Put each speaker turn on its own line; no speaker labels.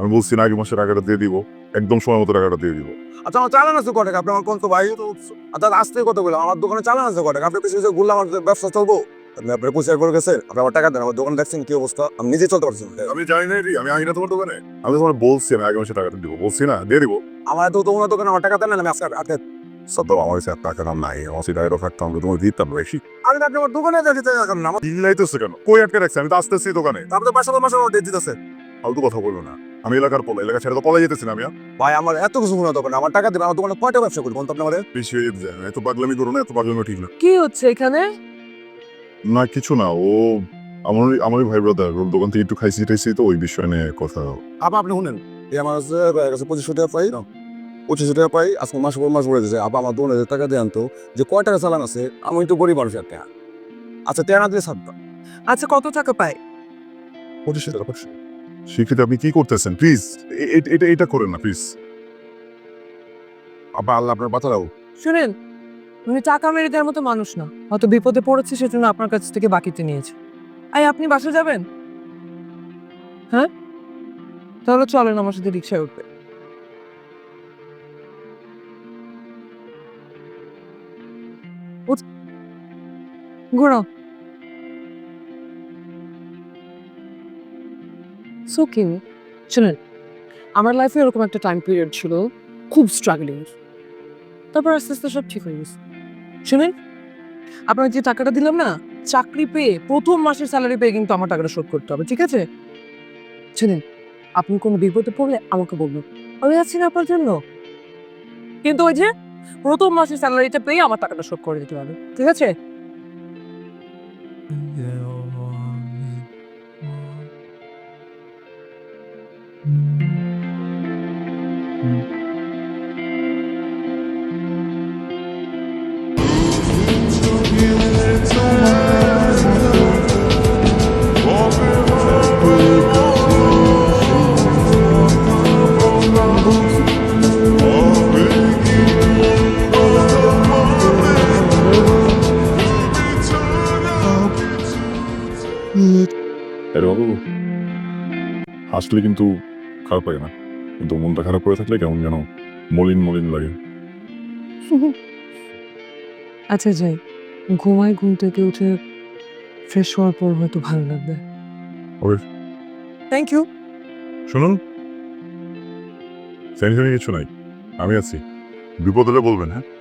আমি বলছি না আগে মাসে টাকাটা দিয়ে দিব একদম সময় মতো টাকাটা দিয়ে দিব।
আচ্ছা আমার চালান আছে কটাকা আপনি আমার কোন তো ভাই তো আচ্ছা আসতে কত বললাম? আমার দোকানে চালান আছে কটাকা আপনি কিছু কিছু ঘুরলাম আমার ব্যবসা চলবো? আপনি আপনার পয়সা করে গেছে আপনি আমার টাকা দেন আমার দোকান দেখছেন কি অবস্থা আমি নিজে চলতে পারছি
আমি জানি না রে, আমি আই না তোমার দোকানে। আমি তোমার বলছি আমি আগে মাসে টাকাটা দিব। বলছি না দিয়ে দিব।
আমার তো তোমার দোকানে আমার টাকা দেন না আমি আজকে
আমার কাছে এক টাকা নাম নাই আমার সেই টাকাটা থাকতো আমরা তোমার দিতাম বেশি।
আমি আপনি আমার দোকানে না আমার
কেন? কই আটকে রাখছে? আমি তো আসতেছি দোকানে।
আপনি তো পাঁচশো মাসে আমার দিতেছে।
ফালতু কথা বলব না। আমি এলাকার পোলা এলাকা ছেড়ে তো পলাই যেতেছি না আমি
ভাই আমার এত কিছু মনে দোকানে আমার টাকা দিবেন আমার দোকানে কয়টা ব্যবসা করি কোন তো আপনি আমাদের
বেশি হয়ে যেতে যায় এত পাগলামি করো না এত পাগলামি ঠিক না।
কি হচ্ছে এখানে?
না কিছু না ও আমার আমারই ভাই ব্রাদার ওর দোকান থেকে একটু খাইছি টাইছি তো ওই বিষয় নিয়ে কথা।
আপা আপনি শুনেন এই আমার কাছে পঁচিশশো টাকা পাই না? পঁচিশশো টাকা পাই আজকে মাস পর মাস পড়ে দিয়েছে আপা আমার দোকানে যে টাকা দেন তো যে কয় টাকা চালান আছে আমি তো গরিব মানুষ একটা। আচ্ছা তেরা না সাতটা।
আচ্ছা কত টাকা পায়
পঁচিশশো টাকা পাঁচশো স্বীকৃতি আপনি কি করতেছেন? প্লিজ এটা এটা করেন না প্লিজ
আপা আল্লাহ আপনার বাঁচা দাও
শুনেন, উনি টাকা মেরে দেওয়ার মতো মানুষ না। হয়তো বিপদে পড়েছে, সেজন্য আপনার কাছ থেকে বাকিতে নিয়েছে। আই আপনি বাসা যাবেন? হ্যাঁ? তাহলে চলেন, আমার সাথে রিক্সায় উঠবে উঠ। ঘোরাও। সো শুনেন, আমার লাইফে এরকম একটা টাইম পিরিয়ড ছিল, খুব স্ট্রাগলিং তারপর আস্তে আস্তে সব ঠিক হয়ে গেছে। শুনেন, আপনার যে টাকাটা দিলাম না, চাকরি পেয়ে প্রথম মাসের স্যালারি পেয়ে কিন্তু আমার টাকাটা শোধ করতে হবে, ঠিক আছে? শুনেন, আপনি কোনো বিপদে পড়লে আমাকে বলবেন আমি আছি না আপনার জন্য। কিন্তু ওই যে, প্রথম মাসের স্যালারিটা পেয়ে আমার টাকাটা শোধ করে দিতে হবে, ঠিক আছে?
আরে বাবু কিন্তু খারাপ লাগে না। কিন্তু মনটা খারাপ করে থাকলে কেমন যেন মলিন মলিন লাগে।
আচ্ছা যাই। ঘুমায় ঘুম থেকে উঠে ফ্রেশ হওয়ার পর হয়তো ভালো লাগবে।
ওকে।
থ্যাংক ইউ
শুনুন। টেনশনে কিছু নাই। আমি আছি। বিপদ হলে বলবেন হ্যাঁ?